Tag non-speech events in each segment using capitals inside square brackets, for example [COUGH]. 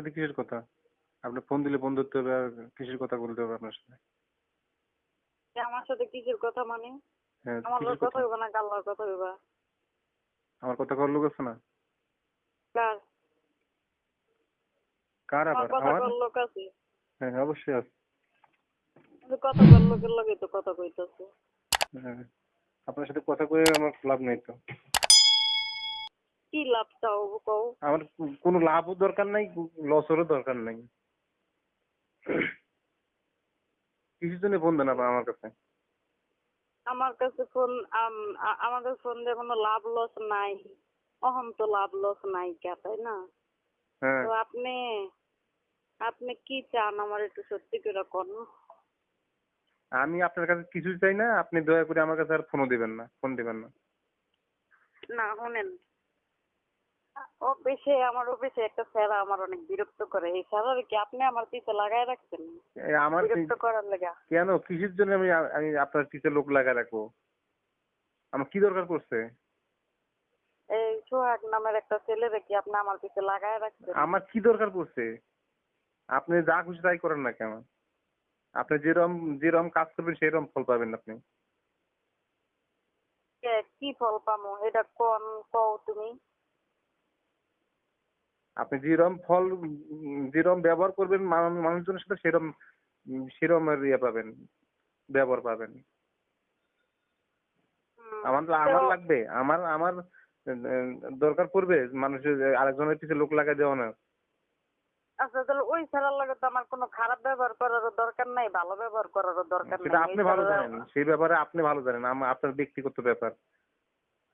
সাথে কিসের কথা? আপনি ফোন দিলে ফোন ধরতে হবে আর কিসের কথা বলতে হবে আপনার সাথে? যে আমার সাথে কিসের কথা মানে? হ্যাঁ আমার কিসের কথা কথা? হইবা না কাল্লার কথা হইবা। আমার কথা কর লোক আছে না? কার? কার আমার আবার কথা আমার? কর লোক আছে? হ্যাঁ অবশ্যই আছে। কিন্তু কথা কর লোকের লগে তো কথা কইতেছে। হ্যাঁ আপনার সাথে কথা কয়ে আমার লাভ নেই তো। কি লাভ চাও কও? আমার কোনো লাভও দরকার নাই লসেরও দরকার নাই। কিসের জন্য ফোন দেন আবার আমার কাছে। আমার কাছে ফোন আমার কাছে ফোন দিয়ে কোনো লাভ লস নাই। অহম তো লাভ লস নাই কে তাই না? হ্যাঁ। তো আপনি আপনি কি চান আমার একটু সত্যি করে কোন? আমি আপনার কাছে কিছু চাই না আপনি দয়া করে আমার কাছে আর ফোনও দিবেন না ফোন দিবেন না। না শুনেন। অফিসে আমার অফিসে একটা স্যার আমার অনেক বিরক্ত করে। এই কি আপনি আমার পিছে লাগাই রাখছেন? আমার বিরক্ত করার লেগা। কেন? কিসের জন্য আমি আমি আপনার পিছে লোক লাগায় রাখব? আমার কি দরকার পড়ছে? এই সোহাগ নামের একটা কি আপনি আমার পিছে লাগাই রাখছেন? আমার কি দরকার পড়ছে? আপনি যা খুশি তাই করেন না কেন? আপনি যেরকম যেরকম কাজ করবেন সেরকম ফল পাবেন আপনি। কি ফল পামো? এটা কোন কও তুমি। আপনি যেরকম ফল উম, যেরকম ব্যবহার করবেন মানু- মানুষজনের সাথে সেরকম উম, সেরকম ইয়ে পাবেন ব্যবহার পাবেন। আমার আমার লাগবে আমার আমার দরকার পড়বে মানুষের আরেকজনের পিছে লোক লাগাই দেওয়া না। আচ্ছা তাহলে ওই স্যারের লগে তো আমার কোনো খারাপ ব্যবহার করারও দরকার নাই ভালো ব্যবহার করারও দরকার নাই সেটা আপনি ভালো জানেন সেই ব্যাপারে আপনি ভালো জানেন আমার আপনার ব্যক্তিগত ব্যাপার।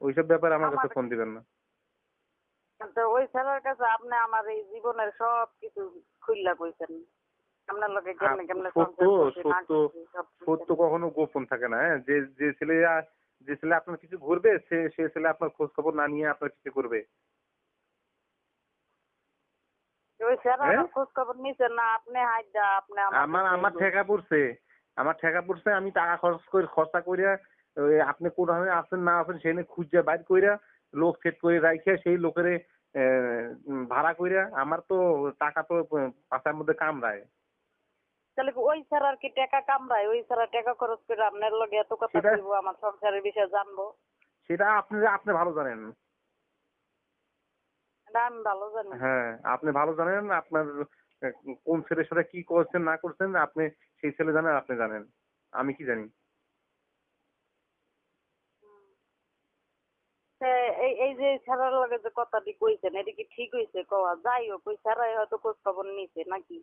ওইসব ব্যাপারে আমার কাছে ফোন দিবেন না। তো ওই স্যারের কাছে আপনি আমার এই জীবনের সব কিছু খুললা কইছেন। আপনার লগে কেমনে কেমনে সত্য সত্য সত্য কখনো গোপন থাকে না হ্যাঁ? যে যে ছেলে যে ছেলে আপনার কিছু ঘুরবে সে সে ছেলে আপনার খোঁজ খবর না নিয়ে আপনার কিছু করবে। হ্যাঁ? আমার আমার আমার ঠেকা পড়ছে আমার ঠেকা পড়ছে আমি টাকা খরচ করে খরচা ওই আপনি কোনভাবে আছেন না আছেন সেখানে খুঁজে বাইর কইরা লোক সেট করে রাইখে সেই লোকের ভাড়া কইরা আমার তো টাকা তো পাশার মধ্যে কামড়ায়। তাহলে ওই স্যার আর কি টাকা কামড়ায়? ওই স্যার টাকা খরচ করে আপনার লগে এত কথা সেটা- বলব আমার সংসারের বিষয়ে জানব? সেটা আপনি আপনি ভালো জানেন। আমি ভালো জানি। হ্যাঁ আপনি ভালো জানেন আপনার কোন ছেলের সাথে কি করছেন না করছেন আপনি সেই ছেলে জানেন আপনি জানেন। আমি কি জানি? এই এই যে স্যারের লগে যে কথাটি কইছেন এটা কি ঠিক হইছে? কওয়া যাই হোক ওই স্যারাই হয়তো খোঁজ খবর নিছে নাকি?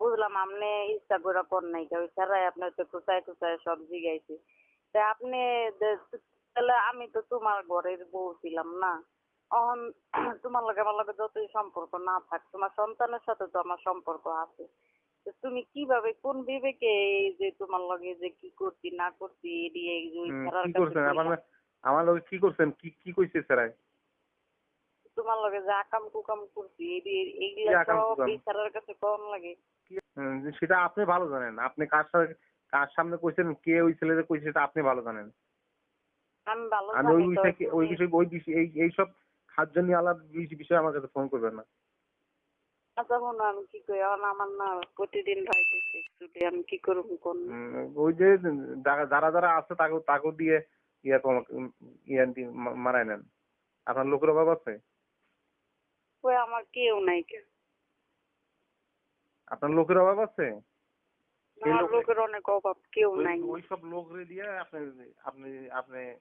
বুঝলাম আপনি ইচ্ছা করে কর নাই ওই স্যারাই আপনার তো খুঁচায় খুঁচায় সব জিগাইছে। তা আপনি তাহলে আমি তো তোমার ঘরের বউ ছিলাম না। অহন [CLEARS THROAT] তোমার লগে আমার লগে যতই সম্পর্ক না থাক তোমার সন্তানের সাথে তো আমার সম্পর্ক আছে। তুমি কীভাবে কোন বিবেকে এই যে তোমার লগে যে কি করছি না করছি এডি এই আমার লোক কি করছেন? কি কি কইছে স্যারাই? তোমার লগে যে আকাম কুকাম করছি এই- এইগুলা সব? এই স্যারের কাছে কম লাগে। সেটা আপনি ভালো জানেন। আপনি কার সাথে কার সামনে কইছেন কে ওই ছেলেদের কইছে সেটা আপনি ভালো জানেন। আমি ভালো আমি ওই বিষয়ে ওই বিষয় ওই বিষয় এই এইসব খাদ্য নিয়ে বিষ- বিষয়ে আমার কাছে ফোন করবেন না। আচ্ছা মনে আমি কি করি এখন আমার না প্রতিদিন ছুটি আমি কি করব কোন? ওই যে যারা যারা যারা আছে তাকে তাকে দিয়ে ইয়া ইয়া মারায় নেন। আপনার লোকের অভাব আছে? ওই আমার কেউ নাই কে আপনার লোকের অভাব আছে? লোক- লোকের অনেক অভাব কেউ নাই। ওই সব লোকরে দিয়ে আপনি আপনি আপনি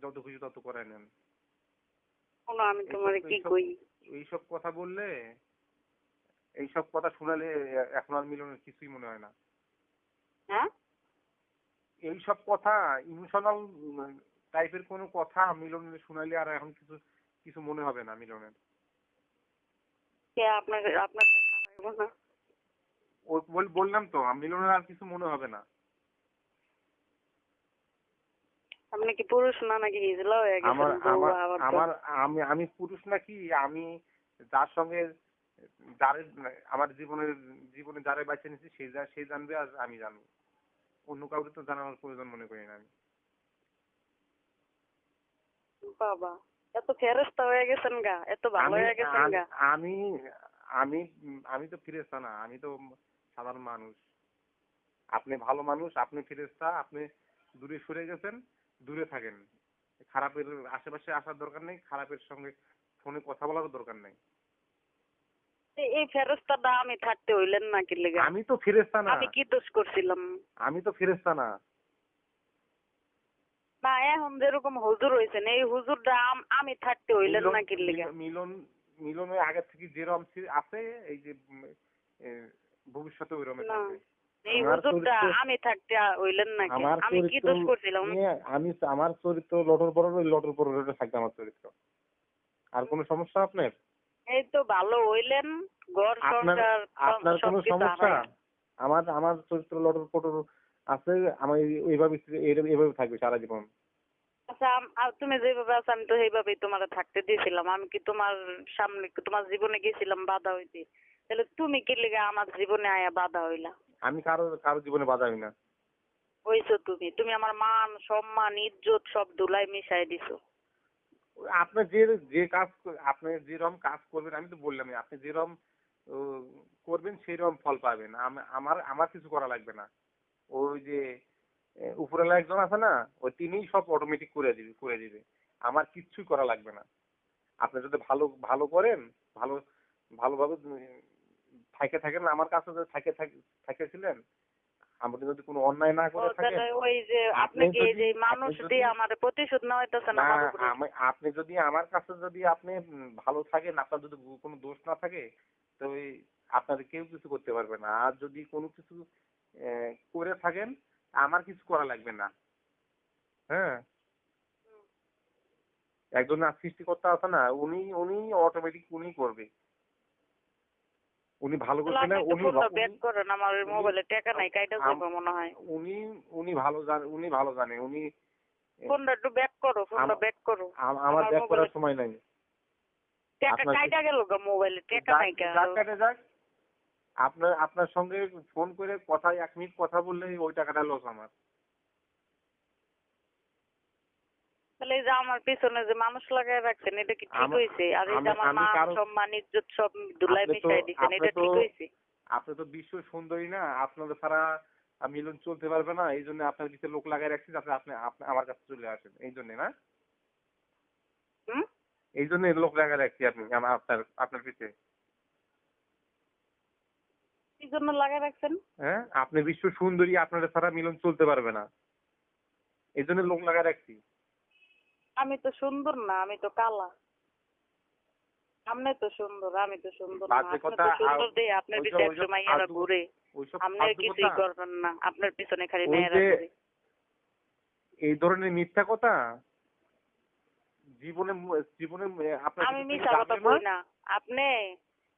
যত কিছু তত করে নেন। শোনো আমি তোমার কি কই? এইসব কথা বললে এইসব কথা শোনালে এখন আর মিলনের কিছুই মনে হয় না। হ্যাঁ? এইসব কথা ইমোশনাল টাইপের কোনো কথা মিলনের শোনালে আর এখন কিছু কিছু মনে হবে না মিলনের। আপনার আপনার না? বললাম তো মিলনের আর কিছু মনে হবে না। আপনি কি পুরুষ না নাকি হিজলা হয়ে আমার গেছেন আমার আমার আমি আমি পুরুষ নাকি? আমি যার সঙ্গে যারে আমার জীবনের জীবনে যারে বাঁচিয়ে নিয়েছি সে জানবে আর আমি জানব। অন্য কাউকে তো জানানোর প্রয়োজন মনে করি না আমি। বাবা এত হয়ে গেছেন গা এত ভালো হয়ে গেছেন গা। আমি আমি আমি তো না আমি তো সাধারণ মানুষ। আপনি ভালো মানুষ আপনি ফিরেস্তা আপনি দূরে সরে গেছেন দূরে থাকেন। খারাপের আশেপাশে আসার দরকার নেই খারাপের সঙ্গে ফোনে কথা বলারও দরকার নেই। এই ফেরস্তাটা আমি থাকতে হইলেন না কি লেগে? আমি তো ফিরেস্তা না। আমি কি দোষ করছিলাম? আমি তো ফিরেস্তা না। না এখন যেরকম হুজুর এই হুজুরটা আম- আমি থাকতে হইলেন না কি লেগে? মিলন- মিলনের আগে থেকে যেরকম আছে এই যে ভবিষ্যতে ওইরকম থাকবে। এই হুজুরটা আমি থাকতে হইলেন না আমি কি দোষ করছিলাম? আমি আমার চরিত্র লটর পর ওই লটর পর থাকবে আমার চরিত্র। আর কোনো সমস্যা আপনার? এই তো ভালো হইলেন। ঘর সংসার আপনার কোনো সমস্যা? আমার আমার চরিত্র লটর পটর আছে এই- এইভাবে এইভাবে থাকবে সারা জীবন। আচ্ছা তুমি যেভাবে আছো আমি তো সেইভাবেই তোমার থাকতে দিয়েছিলাম। আমি কি তোমার সামনে তোমার জীবনে গেছিলাম বাধা হইতে? তাহলে তুমি কি লেগে আমার জীবনে আয়া বাধা হইলা? আমি কারও কারও জীবনে বাধা হই না। হইছো তুমি। তুমি আমার মান সম্মান ইজ্জত সব ধুলাই মিশাই দিছো। আপনি যে যে কাজ আপনি যেরকম কাজ করবেন আমি তো বললামই আপনি যেরকম করবেন সেইরকম ফল পাবেন। আমার আমার কিছু করা লাগবে না। ওই যে আহ, উপরওয়ালা একজন আছে না ওই তিনিই সব অটোমেটিক করে দিবে করে দিবে। আমার কিচ্ছুই করা লাগবে না। আপনি যদি ভালো ভালো করেন ভালো ভালোভাবে থাকে থাকেন আমার কাছে থাকে থাকে- থাকেছিলেন আপনি যদি কোনো অন্যায় না করে থাকেন ওই যে আপনি আপনি কি এই যে মানুষ দিয়ে আমার প্রতিশোধ হইতেছে না না? আমি আপনি যদি আমার কাছে যদি আপনি ভালো থাকেন আপনার যদি কোনো দোষ না থাকে তো ওই আপনাদের কেউ কিছু করতে পারবে না। আর যদি কোনো কিছু করে থাকেন আমার কিছু করা লাগবে না। হ্যাঁ? একজন সৃষ্টিকর্তা আছে না উনি উনি অটোমেটিক উনি করবে। উনি ভালো করছে না উনি ফোনটা ব্যাক করেন আমার মোবাইলে টাকা নাই কাইটা যাবে মনে হয়। উনি উনি ভালো জানে উনি ভালো জানে উনি ফোনটা একটু ব্যাক করো ফোনটা ব্যাক করো। আমার ব্যাক করার সময় নাই। টাকা কাইটা গেল গা মোবাইলে টাকা নাই যাক আপনার আপনার সঙ্গে ফোন করে কথা এক মিনিট কথা বললে ওই টাকাটা লস আমার। তাহলে এই যে আমার পিছনে যে মানুষ লাগায় রাখছেন এটা কি ঠিক আর এই যে আমার মান সম্মান ইজ্জত সব ধুলাই মিশাই এটা ঠিক আপনি তো বিশ্ব সুন্দরী না আপনাদের ছাড়া মিলন চলতে পারবে না এই জন্য আপনার পিছনে লোক লাগাই রাখছি আপনি আপনি আমার কাছে চলে আসেন এই জন্য না? এই জন্য লোক রাখছি আপনি আপনার আপনার পিছে। কি জন্য লাগায় রাখছেন? হ্যাঁ? আপনি বিশ্ব সুন্দরী আপনাদের ছাড়া মিলন চলতে পারবে না। এই জন্য লোক লাগাই রাখছি। আমি তো সুন্দর না আমি তো কালা। আপনি তো সুন্দর আমি তো সুন্দর না। আপনি তো সুন্দর আপনার একশো মাইয়ারা ঘুরে। আপনি কিছুই করবেন না আপনার পিছনে খালি মেয়েরা ঘুরে। এই ধরনের মিথ্যা কথা জীবনে জীবনে আমি মিশা কথা না? না। আপনি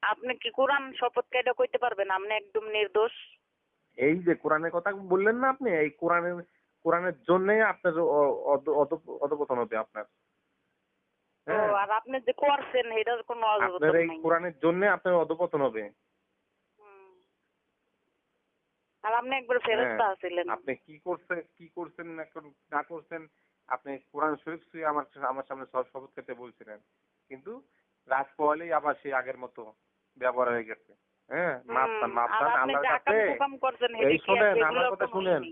আপনি কি কোরআন শপথ কেটে কইতে পারবেন? আপনি একদম নির্দোষ। এই যে কোরআনের কথা বললেন না আপনি এই কোরআনের কোরআনের জন্য আপনার অধপতন হবে আপনার। হ্যাঁ। আর আপনি যে করছেন এটার কোনো আপনার এই কোরআনের জন্য আপনার অধপতন হবে। আর আপনি একবার ফেরস্তা হ্যাঁ। আপনি কি করছেন কি করছেন না না করছেন আপনি কোরআন শরীফ ছুঁয়ে আমার আমার সামনে সব শপথ খেতে বলছিলেন। কিন্তু রাত পোহালেই আবার সেই আগের মতো ব্যবহার হয়ে গেছে। হ্যাঁ মাপ আল্লাহর কাছে। এই শোনেন, আমার কথা শুনেন।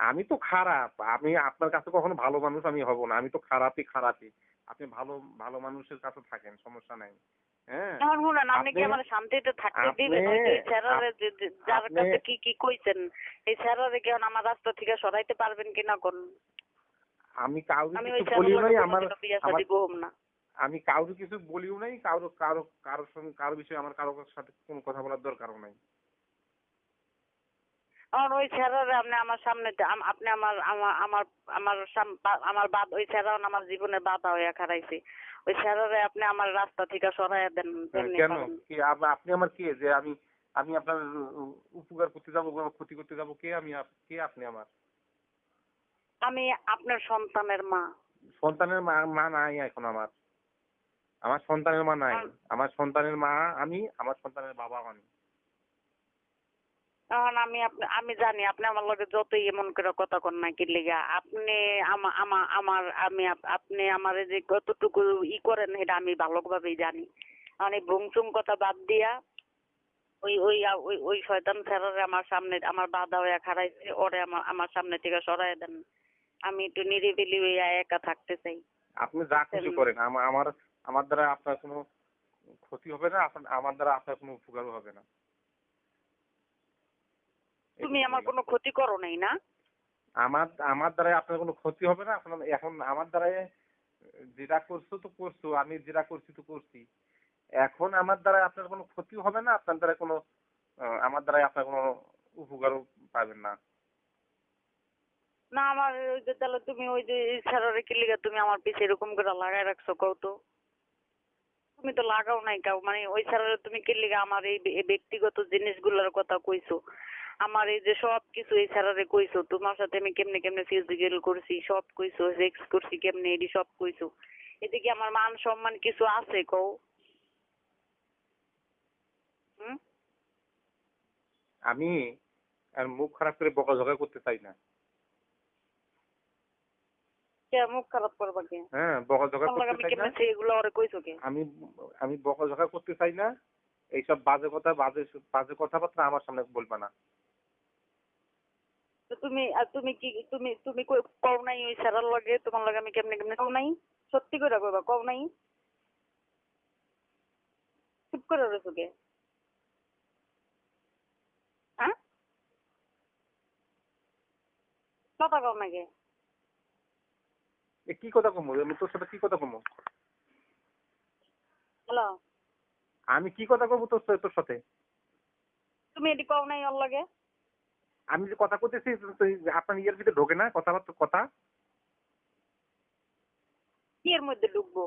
আমি তো খারাপ। আমি আপনার কাছে কখনো ভালো মানুষ আমি হব না। আমি তো খারাপই খারাপই। আপনি ভালো ভালো মানুষের কাছে থাকেন সমস্যা নাই। হ্যাঁ? এখন শুনেন আপনি কি আমার শান্তিতে থাকতে দিবেন? ওই যে স্যারারে যে- যে- যার কাছে কি কি কইছেন এই স্যারারে কি আমার রাস্তা থেকে সরাইতে পারবেন কিনা কোন আমি কাউকে আমি কিছু নাই আমার আমি কাউকে কিছু বলিও নাই কারও কারও কারোর সঙ্গে কারও বিষয়ে আমার কারোর সাথে কোনো কথা বলার দরকারও নাই। এখন ওই স্যারারে আপনি আমার সামনে আপনি আমার আমার আমার আমার আমার বাদ ওই স্যারা আমার জীবনে বাধা হইয়া খারাইছে ওই স্যারারে আপনি আমার রাস্তা থেকে সরাইয়া দেন কেন? কি আপনি আমার কে? যে আমি আমি আপনার উপকার করতে যাব ক্ষতি করতে যাব কে আমি কে আপনি আমার? আমি আপনার সন্তানের মা। সন্তানের মা মা নাই এখন আমার। আমার সন্তানের মা নাই। আমার সন্তানের মা আমি আমার সন্তানের বাবা আমি। এখন আমি আমি জানি আপনি আমার লগে যতই এমন করে কথা কন না কি লিগা আপনি আমা- আমা- আমার আমি আপনি আমার যে কতটুকু ই করেন এটা আমি ভালোভাবেই জানি। মানে ভুংচুং কথা বাদ দিয়া ওই ওই ওই ওই শয়তান স্যারের আমার সামনে আমার বাধা হয়ে খাড়াইছে ওরে আমার আমার সামনে থেকে সরাই দেন। আমি একটু নিরিবিলি হইয়া একা থাকতে চাই। আপনি যা কিছু করেন আমার আমার দ্বারা আপনার কোনো ক্ষতি হবে না আমার দ্বারা আপনার কোনো উপকারও হবে না। তুমি আমার কোনো ক্ষতি করো নাই না? আমার আমার দ্বারা আপনার কোনো ক্ষতি হবে না? এখন এখন আমার দ্বারা যেটা করছ তো করছ আমি যেটা করছি তো করছি। এখন আমার দ্বারা আপনার কোনো ক্ষতি হবে না? আপনার দ্বারা কোনো আমার দ্বারা আপনার কোনো উপকারও পাবেন না। না আমার ওই যে তাহলে তুমি ওই যে স্যারের কি লিগা তুমি আমার পিছে এরকম করে লাগাই রাখছো কও তো? তুমি তো লাগাও নাই কাউ মানে ওই স্যারের তুমি কি লিগা আমার এই ব্যক্তিগত জিনিসগুলোর কথা কইছো? আমার এই যে সব কিছু এই স্যারের কইছো তোমার সাথে আমি কেমনে কেমনে ফিজিক্যাল করছি সব কইছো সেক্স করছি কেমনে এডি সব কইছো এদিকে আমার মান সম্মান কিছু আছে কও? আমি আর মুখ খারাপ করে বকাঝকা করতে চাই না। কে মুখ খারাপ করবা কে? হ্যাঁ বকাঝকা করতে চাই না। কেমনে সেগুলো ওরে কইছো কে? আমি আমি বকাঝকা করতে চাই না এইসব বাজে কথা বাজে বাজে কথাবার্তা আমার সামনে বলবা না। তুমি আর তুমি কি তুমি তুমি কও নাই ওই স্যারের লগে? তোমার লগে আমি কেমনে কেমনে কও নাই? সত্যি করে কইবা কও নাই? চুপ করে রয়েছো কে? হ্যাঁ? কথা কও না কে? কি কথা কমো? আমি তোর সাথে কি কথা কমো? হ্যালো? আমি কি কথা কমো তোর সাথে- তোর সাথে? তুমি এটি কও নাই ওর লগে? আমি যে কথা করতেছি আপনার ইয়ের ভিতরে ঢোকে না, কথাবার্তা, কথা? মধ্যে ঢুকবো।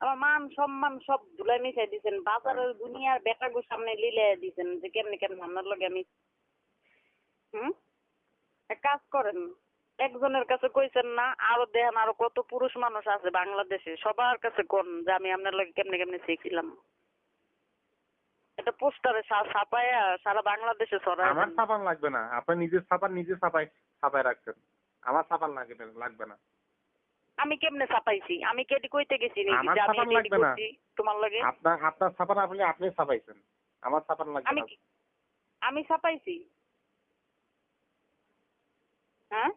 আমার মান সম্মান সব ধুলাই মিশাই দিছেন, বাজারের দুনিয়ার সামনে লিলে দিছেন যে কেমনে কেমনে আপনার লগে আমি হুম? কাজ করেন, একজনের কাছে কইছেন না, আরও দেখেন আরও কত পুরুষ মানুষ আছে বাংলাদেশে, সবার কাছে কোন যে আমি আপনার লগে কেমনে কেমনে শিখিলাম এটা পোস্টারে ছাপায়া সারা বাংলাদেশে ছড়ায় আমার সাবান লাগবে না। আপনি নিজের সাবান নিজে সাপাই রাখছেন। আমার সাবান লাগবে লাগবে না। আমি কেমনে ছাপাইছি? আমি কেটে কইতে গেছি নাকি যে আমি ছাপান লাগবে না। তোমার লগে? আপনার আপনার সাবান আপনি আপনি সাপাইছেন আমার সাবান লাগবে আমি আমি ছাপাইছি? হ্যাঁ?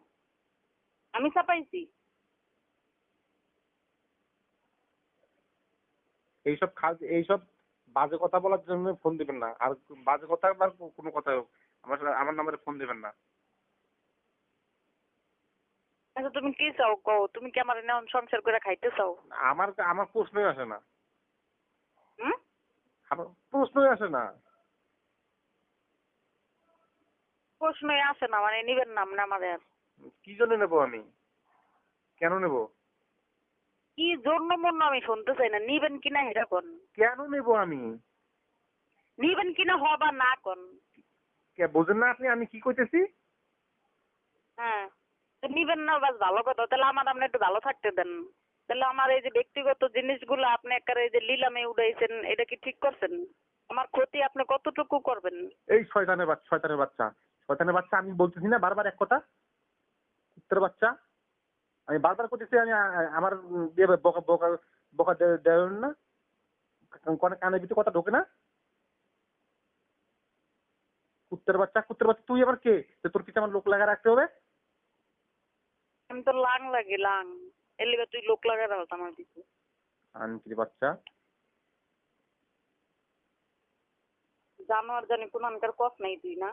আমি ছাপাইছি? এইসব খাল এইসব বাজে কথা বলার জন্য ফোন দিবেন না। আর বাজে কথা বা কোনো কথা হোক আমার সাথে- আমার নাম্বারে ফোন দিবেন না। আচ্ছা তুমি কি চাও? কও তুমি কি আমার নেওয়ান সংসার করে খাইতে চাও? আমার আমার প্রশ্নই আসে না। হুম? আমার প্রশ্নই আসে না। প্রশ্নই আসে না মানে নিবেন নাম না আমাদের। আর কি জন্য নেব আমি? কেন নেব? কি জন্য মন আমি শুনতে চাই না? নিবেন কিনা এটা কোন? কেন নেব আমি? নিবেন কিনা হবা না কোন? কে বোঝেন না আপনি আমি কি কইতেছি? হ্যাঁ তো নিবেন না বাস ভালো কথা। তাহলে আমার আপনি একটু ভালো থাকতে দেন। তাহলে আমার এই যে ব্যক্তিগত জিনিসগুলো আপনি একার এই যে লিলামে উড়াইছেন এটা কি ঠিক করছেন? আমার ক্ষতি আপনি কতটুকু করবেন? এই শয়তানের বাচ্চা শয়তানের বাচ্চা। শয়তানের বাচ্চা আমি বলতেছি না বারবার এক কথা। উত্তর বাচ্চা। আমি বারবার করতেছি আমি আমার ইয়ে বকা বকা বকা দে- না। কানে ভিতরে কথা ঢোকে না। কুত্তের বাচ্চা কুত্তের বাচ্চা তুই আবার কে? যে তোর পিছনে আমার লোক লাগা রাখতে হবে? আমি তো লাং লাগি লাং। এর লিগে তুই লোক লাগাই রাখছ আমার দিকে আনকির বাচ্চা। জানোয়ার জানি কোন আনকার কস নাই তুই না?